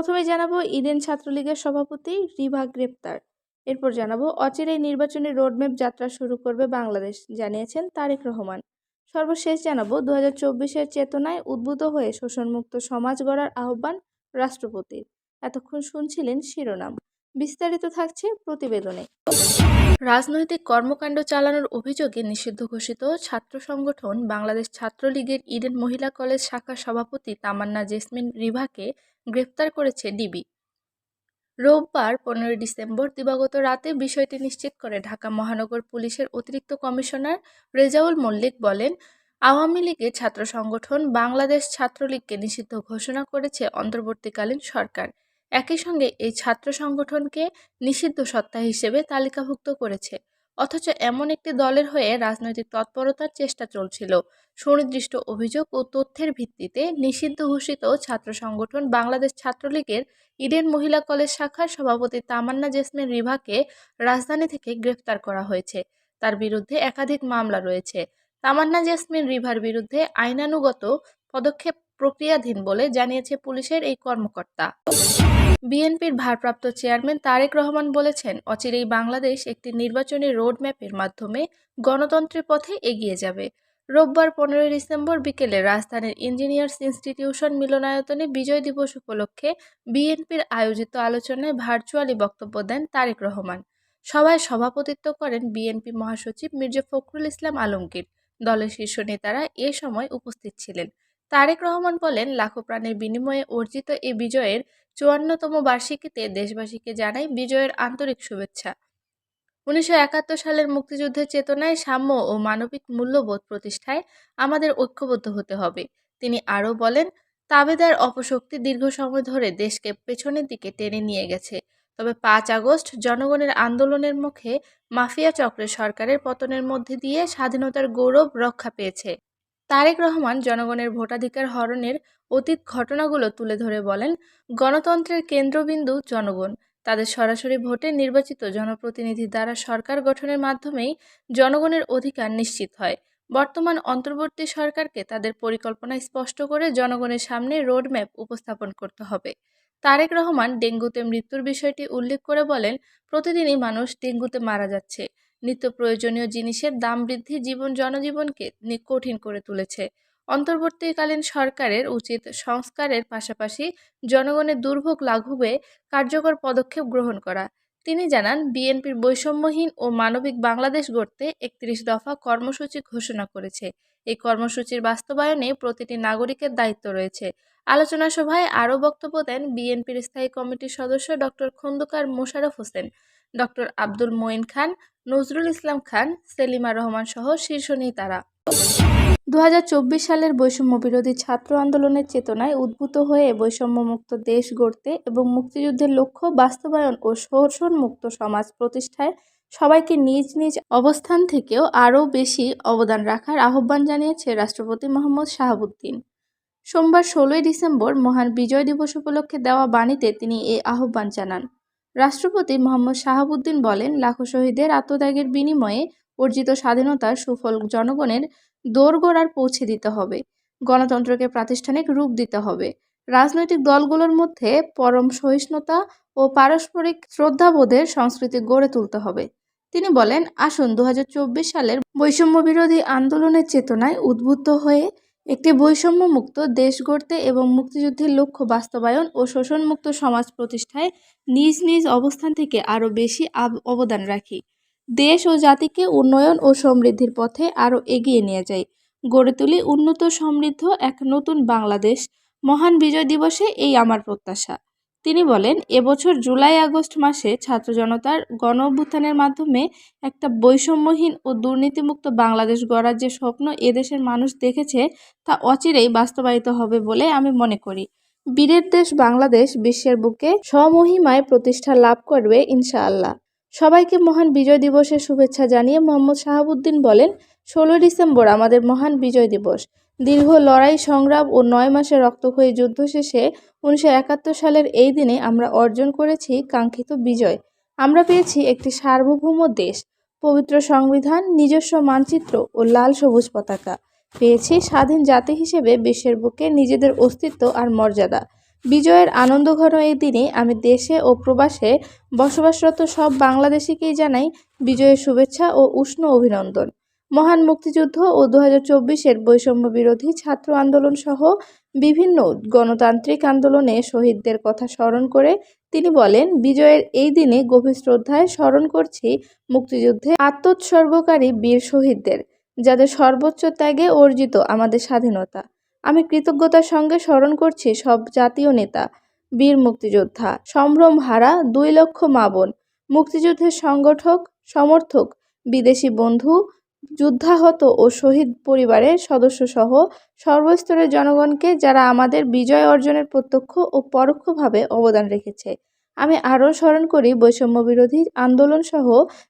প্রথমে জানাব ইডেন ছাত্রলীগের সভাপতি রিভা গ্রেপ্তার। এরপর জানাব অচিরেই নির্বাচনী রোডম্যাপ যাত্রা শুরু করবে বাংলাদেশ, জানিয়েছেন তারেক রহমান। সর্বশেষ জানাব দু হাজার চেতনায় উদ্বুদ্ধ হয়ে শোষণমুক্ত সমাজ গড়ার আহ্বান রাষ্ট্রপতির এতক্ষণ শুনছিলেন শিরোনাম। বিস্তারিত থাকছে প্রতিবেদনে। রাজনৈতিক কর্মকাণ্ড চালানোর অভিযোগে নিষিদ্ধ ঘোষিত ছাত্র সংগঠন বাংলাদেশ ছাত্রলীগের ইডেন মহিলা কলেজ শাখার সভাপতি তামান্না জেসমিন রিভাকে গ্রেপ্তার করেছে ডিবি। রোববার পনেরোই ডিসেম্বর দিবাগত রাতে বিষয়টি নিশ্চিত করে ঢাকা মহানগর পুলিশের অতিরিক্ত কমিশনার রেজাউল মল্লিক বলেন, আওয়ামী লীগের ছাত্র সংগঠন বাংলাদেশ ছাত্রলীগকে নিষিদ্ধ ঘোষণা করেছে অন্তর্বর্তীকালীন সরকার। একই সঙ্গে এই ছাত্র সংগঠনকে নিষিদ্ধ সত্তা হিসেবে তালিকাভুক্ত করেছে। অথচ এমন একটি দলের হয়ে রাজনৈতিক তৎপরতার চেষ্টা চলছিল। সুনির্দিষ্ট অভিযোগ ও তথ্যের ভিত্তিতে নিষিদ্ধ ঘোষিত ছাত্র সংগঠন বাংলাদেশ ছাত্রলীগের ইডেন মহিলা কলেজ শাখার সভাপতি তামান্না জেসমিন রিভাকে রাজধানী থেকে গ্রেফতার করা হয়েছে। তার বিরুদ্ধে একাধিক মামলা রয়েছে। তামান্না জেসমিন রিভার বিরুদ্ধে আইনানুগত পদক্ষেপ প্রক্রিয়াধীন বলে জানিয়েছে পুলিশের এই কর্মকর্তা। বিএনপির ভারপ্রাপ্ত চেয়ারম্যান তারেক রহমান বলেছেন, অচিরেই বাংলাদেশ একটি নির্বাচনী রোডম্যাপের মাধ্যমে গণতন্ত্রের পথে এগিয়ে যাবে। রোববার পনেরোই ডিসেম্বর বিকেলে রাজধানীর ইঞ্জিনিয়ার্স ইনস্টিটিউশন মিলনায়তনে বিজয় দিবস উপলক্ষে বিএনপির আয়োজিত আলোচনায় ভার্চুয়ালি বক্তব্য দেন তারেক রহমান। সভায় সভাপতিত্ব করেন বিএনপি মহাসচিব মির্জা ফখরুল ইসলাম আলমগীর। দলের শীর্ষ নেতারা এ সময় উপস্থিত ছিলেন। তারেক রহমান বলেন, লাখো প্রাণের বিনিময়ে অর্জিত এ বিজয়ের চুয়ান্নতম বার্ষিকীতে দেশবাসীকে জানাই বিজয়ের আন্তরিক শুভেচ্ছা। উনিশশো একাত্তর সালের মুক্তিযুদ্ধের চেতনায় সাম্য ও মানবিক মূল্যবোধ প্রতিষ্ঠায় আমাদের ঐক্যবদ্ধ হতে হবে। তিনি আরও বলেন, তাবেদার অপশক্তি দীর্ঘ সময় ধরে দেশকে পেছনের দিকে টেনে নিয়ে গেছে। তবে পাঁচ আগস্ট জনগণের আন্দোলনের মুখে মাফিয়া চক্রের সরকারের পতনের মধ্যে দিয়ে স্বাধীনতার গৌরব রক্ষা পেয়েছে। তারেক রহমান জনগণের ভোটাধিকার হরণের অতীত ঘটনাগুলো তুলে ধরে বলেন, গণতন্ত্রের কেন্দ্রবিন্দু জনগণ। তাদের সরাসরি ভোটে নির্বাচিত জনপ্রতিনিধি দ্বারা সরকার গঠনের মাধ্যমেই জনগণের অধিকার নিশ্চিত হয়। বর্তমান অন্তর্বর্তী সরকারকে তাদের পরিকল্পনা স্পষ্ট করে জনগণের সামনে রোডম্যাপ উপস্থাপন করতে হবে। তারেক রহমান ডেঙ্গুতে মৃত্যুর বিষয়টি উল্লেখ করে বলেন, প্রতিদিনই মানুষ ডেঙ্গুতে মারা যাচ্ছে। নিত্য প্রয়োজনীয় জিনিসের দাম বৃদ্ধি জীবন জনজীবনকে কঠিন করে তুলেছে। অন্তর্বর্তীকালীন সরকারের উচিত সংস্কারের পাশাপাশি জনগণের দুর্ভোগ লাঘবে কার্যকর পদক্ষেপ গ্রহণ করা। তিনি জানান, বিএনপির বৈষম্যহীন ও মানবিক বাংলাদেশ গড়তে একত্রিশ দফা কর্মসূচি ঘোষণা করেছে। এই কর্মসূচির বাস্তবায়নে প্রতিটি নাগরিকের দায়িত্ব রয়েছে। আলোচনা সভায় আরও বক্তব্য দেন বিএনপির স্থায়ী কমিটির সদস্য ডক্টর খন্দকার মোশারফ হোসেন। ডক্টর আব্দুল মঈন খান, নজরুল ইসলাম খান, সেলিমা রহমান সহ শীর্ষ নেতারা। দু হাজার চব্বিশ সালের বৈষম্য বিরোধী ছাত্র আন্দোলনের চেতনায় উদ্ভূত হয়ে বৈষম্যমুক্ত দেশ গড়তে এবং মুক্তিযুদ্ধের লক্ষ্য বাস্তবায়ন ও শোষণমুক্ত সমাজ প্রতিষ্ঠায় সবাইকে নিজ নিজ অবস্থান থেকেও আরও বেশি অবদান রাখার আহ্বান জানিয়েছে রাষ্ট্রপতি মোহাম্মদ শাহাবুদ্দিন। সোমবার ষোলোই ডিসেম্বর মহান বিজয় দিবস উপলক্ষে দেওয়া বাণীতে তিনি এই আহ্বান জানান। রাষ্ট্রপতি মোহাম্মদ শাহাবুদ্দিন বলেন, লাখো শহীদের আত্মত্যাগের বিনিময়ে অর্জিত স্বাধীনতার সুফল জনগণের দোরগোড়ার পৌঁছে দিতে হবে। গণতন্ত্রকে প্রাতিষ্ঠানিক রূপ দিতে হবে। রাজনৈতিক দলগুলোর মধ্যে পরম সহিষ্ণুতা ও পারস্পরিক শ্রদ্ধাবোধের সংস্কৃতি গড়ে তুলতে হবে। তিনি বলেন, আসুন দু সালের বৈষম্য বিরোধী আন্দোলনের চেতনায় উদ্বুদ্ধ হয়ে একটি বৈষম্য মুক্ত দেশ গড়তে এবং মুক্তিযুদ্ধের লক্ষ্য বাস্তবায়ন ও শোষণমুক্ত সমাজ প্রতিষ্ঠায় নিজ নিজ অবস্থান থেকে আরও বেশি অবদান রাখি। দেশ ও জাতিকে উন্নয়ন ও সমৃদ্ধির পথে আরও এগিয়ে নিয়ে যাই। গড়ে তুলি উন্নত সমৃদ্ধ এক নতুন বাংলাদেশ। মহান বিজয় দিবসে এই আমার প্রত্যাশা। তিনি বলেন এবছর জুলাই, আগস্ট মাসে ছাত্র জনতার গণ অভ্যুত্থানের মাধ্যমে একটা বৈষম্যহীন ও দুর্নীতিমুক্ত বাংলাদেশ গড়ার যে স্বপ্ন এদেশের মানুষ দেখেছে তা অচিরেই বাস্তবায়িত হবে বলে আমি মনে করি। বীরের দেশ বাংলাদেশ বিশ্বের বুকে স্বমহিমায় প্রতিষ্ঠা লাভ করবে ইনশাআল্লাহ। সবাইকে মহান বিজয় দিবসের শুভেচ্ছা জানিয়ে মোহাম্মদ শাহাবুদ্দিন বলেন, ষোলোই ডিসেম্বর আমাদের মহান বিজয় দিবস। দীর্ঘ লড়াই, সংগ্রাম ও নয় মাসের রক্তক্ষয়ী যুদ্ধ শেষে উনিশশো একাত্তর সালের এই দিনে আমরা অর্জন করেছি কাঙ্ক্ষিত বিজয়। আমরা পেয়েছি একটি সার্বভৌম দেশ, পবিত্র সংবিধান, নিজস্ব মানচিত্র ও লাল সবুজ পতাকা। পেয়েছি স্বাধীন জাতি হিসেবে বিশ্বের বুকে নিজেদের অস্তিত্ব আর মর্যাদা। বিজয়ের আনন্দঘন এই দিনে আমি দেশে ও প্রবাসে বসবাসরত সব বাংলাদেশিকেই জানাই বিজয়ের শুভেচ্ছা ও উষ্ণ অভিনন্দন। মহান মুক্তিযুদ্ধ ও দু হাজার চব্বিশের বৈষম্য বিরোধী ছাত্র আন্দোলন সহ বিভিন্ন গণতান্ত্রিক আন্দোলনে শহীদদের কথা স্মরণ করে তিনি বলেন, বিজয়ের এই দিনে গভীর শ্রদ্ধায় স্মরণ করছি মুক্তিযুদ্ধে আত্মোৎসর্গকারী বীর শহীদদের, যাদের সর্বোচ্চ ত্যাগে অর্জিত আমাদের স্বাধীনতা। আমি কৃতজ্ঞতার সঙ্গে স্মরণ করছি সব জাতীয় নেতা, বীর মুক্তিযোদ্ধা সম্ভ্রম হারা দুই লক্ষ মাবন মুক্তিযুদ্ধের সংগঠক, সমর্থক, বিদেশি বন্ধু যুদ্ধাহত ও শহীদ পরিবারের সদস্যসহ সর্বস্তরের জনগণকে যারা আমাদের বিজয় অর্জনের প্রত্যক্ষ ও পরোক্ষভাবে অবদান রেখেছে। আমি আরও স্মরণ করি বৈষম্য বিরোধী আন্দোলন সহ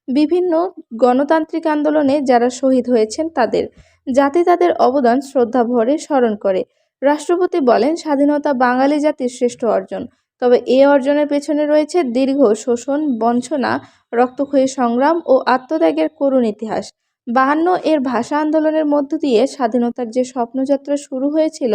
বিভিন্ন গণতান্ত্রিক আন্দোলনে যারা শহীদ হয়েছেন তাদের জাতি তাদের অবদান শ্রদ্ধা ভরে স্মরণ করে। রাষ্ট্রপতি বলেন, স্বাধীনতা বাঙালি জাতির শ্রেষ্ঠ অর্জন। তবে এ অর্জনের পেছনে রয়েছে দীর্ঘ শোষণ, বঞ্চনা, রক্তক্ষয়ী সংগ্রাম ও আত্মত্যাগের করুণ ইতিহাস। বাহান্ন এর ভাষা আন্দোলনের মধ্য দিয়ে স্বাধীনতার যে স্বপ্নযাত্রা শুরু হয়েছিল,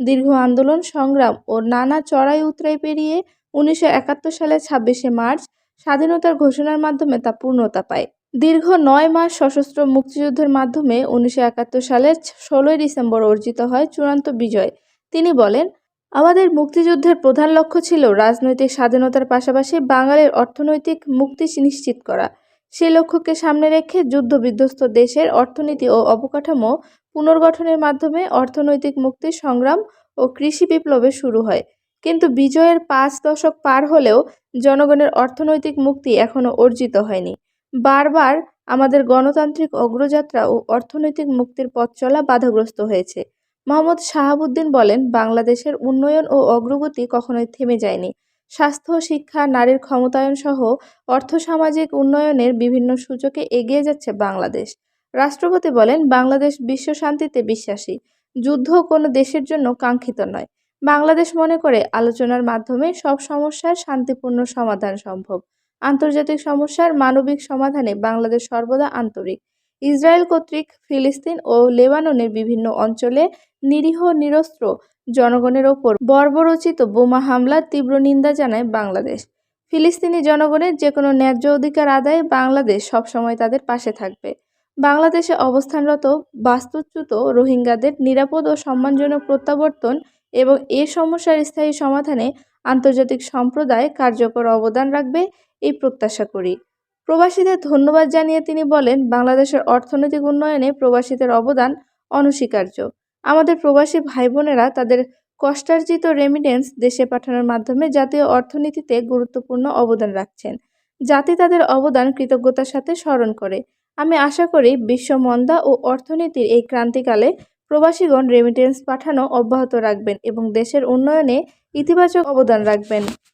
দীর্ঘ আন্দোলন, সংগ্রাম ও নানা চড়াই উতরাই পেরিয়ে উনিশশো একাত্তর সালের ছাব্বিশে মার্চ স্বাধীনতার ঘোষণার মাধ্যমে তা পূর্ণতা পায়। দীর্ঘ নয় মাস সশস্ত্র মুক্তিযুদ্ধের মাধ্যমে উনিশশো একাত্তর সালের ষোলোই ডিসেম্বর অর্জিত হয় চূড়ান্ত বিজয়। তিনি বলেন, আমাদের মুক্তিযুদ্ধের প্রধান লক্ষ্য ছিল রাজনৈতিক স্বাধীনতার পাশাপাশি বাঙালির অর্থনৈতিক মুক্তি নিশ্চিত করা। সেই লক্ষ্যকে সামনে রেখে যুদ্ধ বিধ্বস্ত দেশের অর্থনীতি ও অবকাঠামো পুনর্গঠনের মাধ্যমে অর্থনৈতিক মুক্তির সংগ্রাম ও কৃষি বিপ্লবে শুরু হয়। কিন্তু বিজয়ের পাঁচ দশক পার হলেও জনগণের অর্থনৈতিক মুক্তি এখনও অর্জিত হয়নি। বারবার আমাদের গণতান্ত্রিক অগ্রযাত্রা ও অর্থনৈতিক মুক্তির পথ চলা বাধাগ্রস্ত হয়েছে। মোহাম্মদ শাহাবুদ্দিন বলেন, বাংলাদেশের উন্নয়ন ও অগ্রগতি কখনোই থেমে যায়নি। স্বাস্থ্য, শিক্ষা, নারীর ক্ষমতায়ন সহ অর্থসামাজিক উন্নয়নের বিভিন্ন সূচকে এগিয়ে যাচ্ছে বাংলাদেশ। রাষ্ট্রপতি বলেন, বাংলাদেশ বিশ্ব শান্তিতে বিশ্বাসী। যুদ্ধ কোনো দেশের জন্য কাঙ্ক্ষিত নয়। বাংলাদেশ মনে করে আলোচনার মাধ্যমে সব সমস্যার শান্তিপূর্ণ সমাধান সম্ভব। আন্তর্জাতিক সমস্যার মানবিক সমাধানে বাংলাদেশ সর্বদা আন্তরিক। ইসরায়েল কর্তৃক ফিলিস্তিন ও লেবাননের বিভিন্ন অঞ্চলে নিরীহ নিরস্ত্র জনগণের ওপর বর্বরচিত বোমা হামলার তীব্র নিন্দা জানায় বাংলাদেশ। ফিলিস্তিনি জনগণের যে কোনো ন্যায্য অধিকার আদায়ে বাংলাদেশ সবসময় তাদের পাশে থাকবে। বাংলাদেশে অবস্থানরত, বাস্তুচ্যুত রোহিঙ্গাদের নিরাপদ ও সম্মানজনক প্রত্যাবর্তন এবং এ সমস্যার স্থায়ী সমাধানে আন্তর্জাতিক সম্প্রদায় কার্যকর অবদান রাখবে এই প্রত্যাশা করি। প্রবাসীদের ধন্যবাদ জানিয়ে তিনি বলেন, বাংলাদেশের অর্থনৈতিক উন্নয়নে প্রবাসীদের অবদান অনস্বীকার্য। আমাদের প্রবাসী ভাই বোনেরা তাদের কষ্টার্জিত রেমিটেন্স দেশে পাঠানোর মাধ্যমে জাতীয় অর্থনীতিতে গুরুত্বপূর্ণ অবদান রাখছেন। জাতি তাদের অবদান, কৃতজ্ঞতার সাথে স্মরণ করে। আমি আশা করি বিশ্ব মন্দা ও অর্থনীতির এই ক্রান্তিকালে প্রবাসীগণ রেমিটেন্স পাঠানো অব্যাহত রাখবেন এবং দেশের উন্নয়নে ইতিবাচক অবদান রাখবেন।